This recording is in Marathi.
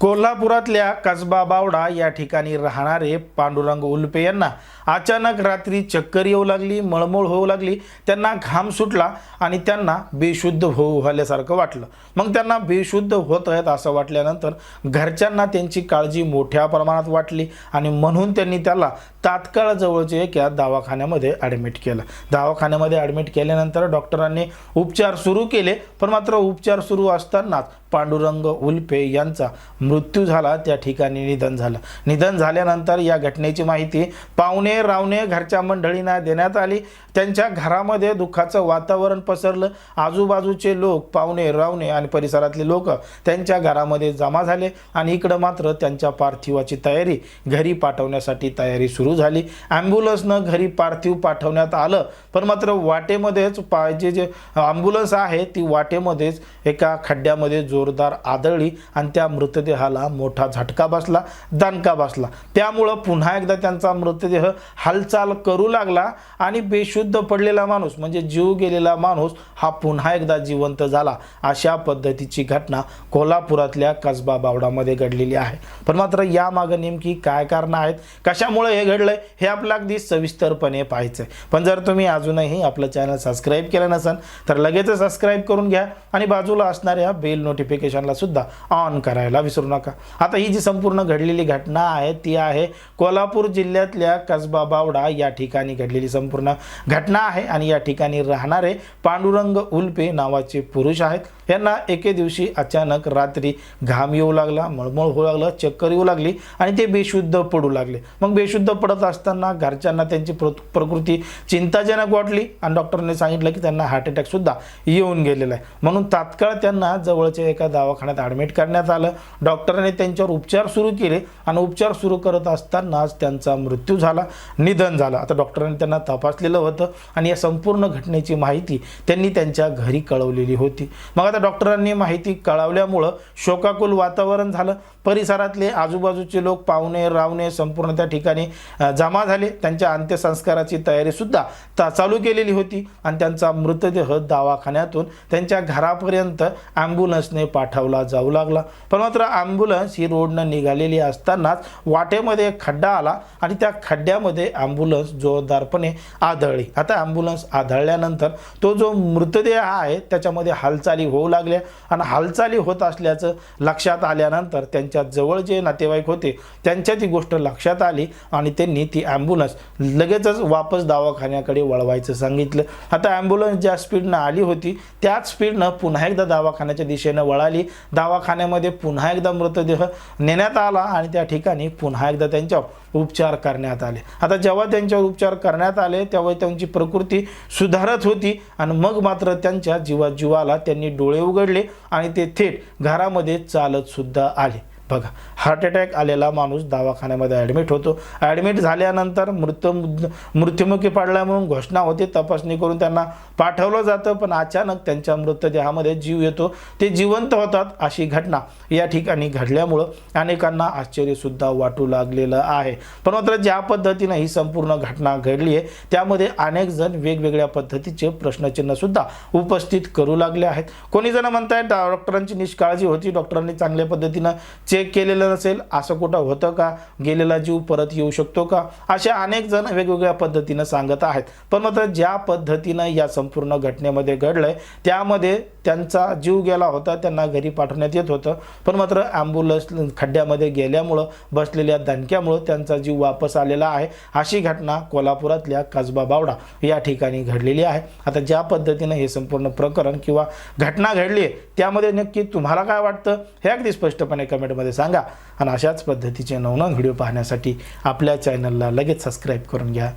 कोल्हापुरातल्या कसबा बावडा या ठिकाणी राहणारे पांडुरंग उल्पे यांना अचानक रात्री चक्कर येऊ लागली मळमळ होऊ लागली त्यांना घाम सुटला आणि त्यांना बेशुद्ध होऊ झाल्यासारखं वाटलं. मग त्यांना बेशुद्ध होत आहेत असं वाटल्यानंतर घरच्यांना त्यांची काळजी मोठ्या प्रमाणात वाटली आणि म्हणून त्यांनी त्याला तात्काळ जवळच्या एका दवाखान्यामध्ये ॲडमिट केलं. दवाखान्यामध्ये ॲडमिट केल्यानंतर डॉक्टरांनी उपचार सुरू केले पण मात्र उपचार सुरू असतानाच पांडुरंग उल्पे यांचा मृत्यू झाला त्या ठिकाणी निधन झालं. निधन झाल्यानंतर या घटनेची माहिती पाहुणे रावणे घरच्या मंडळींना देण्यात आली. त्यांच्या घरामध्ये दुःखाचं वातावरण पसरलं. आजूबाजूचे लोक पाहुणे रावणे आणि परिसरातले लोक त्यांच्या घरामध्ये जमा झाले आणि इकडं मात्र त्यांच्या पार्थिवाची तयारी घरी पाठवण्यासाठी तयारी सुरू झाली. ॲम्ब्युलन्सनं घरी पार्थिव पाठवण्यात आलं पण मात्र वाटेमध्येच पाहिजे जे ॲम्ब्युलन्स आहे ती वाटेमध्येच एका खड्ड्यामध्ये जोरदार आदळली आणि त्या मृतदेहाला मोठा झटका बसला दणका बसला. त्यामुळं पुन्हा एकदा त्यांचा मृतदेह हालचाल करू लागला आणि बेशुद्ध पडलेला माणूस म्हणजे जीव गेलेला माणूस हा पुन्हा एकदा जिवंत झाला. अशा पद्धतीची घटना कोल्हापुरातल्या कसबा बावडामध्ये घडलेली आहे. पण मात्र यामागं नेमकी काय कारणं आहेत कशामुळे हे घडलंय हे आपलं अगदी सविस्तरपणे पाहायचं आहे पण जर तुम्ही अजूनही आपलं चॅनल सबस्क्राईब केलं नसेल तर लगेच सबस्क्राईब करून घ्या आणि बाजूला असणाऱ्या बेल नोटिफिकेशनला सुद्धा ऑन करायला विसरू नका. आता ही जी संपूर्ण घडलेली घटना आहे ती आहे कोल्हापूर जिल्ह्यातल्या कसबा बावडा या ठिकाणी घडलेली संपूर्ण घटना आहे आणि या ठिकाणी राहणारे पांडुरंग उल्पे नावाचे पुरुष आहेत. यांना एके दिवशी अचानक रात्री घाम येऊ लागला मळमळ होऊ लागलं चक्कर येऊ लागली आणि ते बेशुद्ध पडू लागले. मग बेशुद्ध पडत असताना घरच्यांना त्यांची प्र प्रकृती चिंताजनक वाटली आणि डॉक्टरने सांगितलं की त्यांना हार्ट अटॅकसुद्धा येऊन गेलेला आहे. म्हणून तात्काळ त्यांना जवळच्या एका दवाखान्यात ॲडमिट करण्यात आलं. डॉक्टरांनी त्यांच्यावर उपचार सुरू केले आणि उपचार सुरू करत असतानाच त्यांचा मृत्यू झाला निधन झालं. आता डॉक्टरांनी त्यांना तपासलेलं होतं आणि या संपूर्ण घटनेची माहिती त्यांनी त्यांच्या घरी कळवलेली होती. मग आता डॉक्टरांनी माहिती कळवल्यामुळं शोकाकुल वातावरण झालं. परिसरातले आजूबाजूचे लोक पाहुणे रावणे संपूर्ण त्या ठिकाणी जमा झाले. त्यांच्या अंत्यसंस्काराची तयारीसुद्धा ता चालू केलेली होती आणि त्यांचा मृतदेह दवाखान्यातून त्यांच्या घरापर्यंत ॲम्ब्युलन्सने पाठवला जाऊ लागला. पण मात्र ॲम्ब्युलन्स ही रोडनं निघालेली असतानाच वाटेमध्ये खड्डा आला आणि त्या खड्ड्यामध्ये ॲम्ब्युलन्स जोरदारपणे आदळली. आता ॲम्ब्युलन्स आदळल्यानंतर तो जो मृतदेह आहे त्याच्यामध्ये हालचाली होऊ लागल्या आणि हालचाली होत असल्याचं लक्षात आल्यानंतर त्यांच्या जवळ जे नातेवाईक होते त्यांच्या ती गोष्ट लक्षात आली आणि त्यांनी ती ॲम्ब्युलन्स लगेचच वापस दवाखान्याकडे वळवायचं सांगितलं. आता ॲम्ब्युलन्स ज्या स्पीडनं आली होती त्याच स्पीडनं पुन्हा एकदा दवाखान्याच्या दिशेनं वळाली. दवाखान्यामध्ये पुन्हा एकदा मृतदेह नेण्यात आला आणि त्या ठिकाणी पुन्हा एकदा त्यांच्या उपचार करण्यात आले. आता जेव्हा त्यांच्यावर उपचार करण्यात आले तेव्हा त्यांची प्रकृती सुधारत होती आणि मग मात्र त्यांच्या जीवा जीवाला त्यांनी डोळे उघडले आणि ते थेट घरामध्ये चालतसुद्धा आले. बघा हार्ट अटॅक आलेला माणूस दवाखान्यामध्ये ॲडमिट होतो. ॲडमिट झाल्यानंतर मृत्यू मृत्युमुखी पडला म्हणून घोषणा होते. तपासणी करून त्यांना पाठवलं जातं पण अचानक त्यांच्या मृतदेहामध्ये जीव येतो. ते जिवंत होतात अशी घटना या ठिकाणी घडल्यामुळं अनेकांना आश्चर्यसुद्धा वाटू लागलेलं आहे. पण मात्र ज्या पद्धतीनं ही संपूर्ण घटना घडली आहे त्यामध्ये अनेक जण वेगवेगळ्या पद्धतीचे प्रश्नचिन्हसुद्धा उपस्थित करू लागले आहेत. कोणी जण आहे डॉक्टरांची निष्काळजी होती. डॉक्टरांनी चांगल्या पद्धतीनं चेक केलेलं नसेल असं कुठं होतं का? गेलेला जीव परत येऊ शकतो का? अशा अनेक जण वेगवेगळ्या पद्धतीनं सांगत आहेत. पण मात्र ज्या पद्धतीनं या संपूर्ण घटनेमध्ये घडलंय त्यामध्ये त्यांचा जीव गेला होता त्यांना घरी पाठवण्यात येत होतं. पण मात्र ॲम्ब्युलन्स खड्ड्यामध्ये गेल्यामुळं बसलेल्या दणक्यामुळं त्यांचा जीव वापस आलेला आहे. अशी घटना कोल्हापुरातल्या कसबा बावडा या ठिकाणी घडलेली आहे. आता ज्या पद्धतीनं हे संपूर्ण प्रकरण किंवा घटना घडली आहे त्यामध्ये नक्की तुम्हाला काय वाटतं हे अगदी स्पष्टपणे कमेंटमध्ये सांगा. आणि अशाच पद्धतीचे नवनव व्हिडिओ पाहण्यासाठी आपल्या चॅनलला लगेच सबस्क्राईब करून घ्या.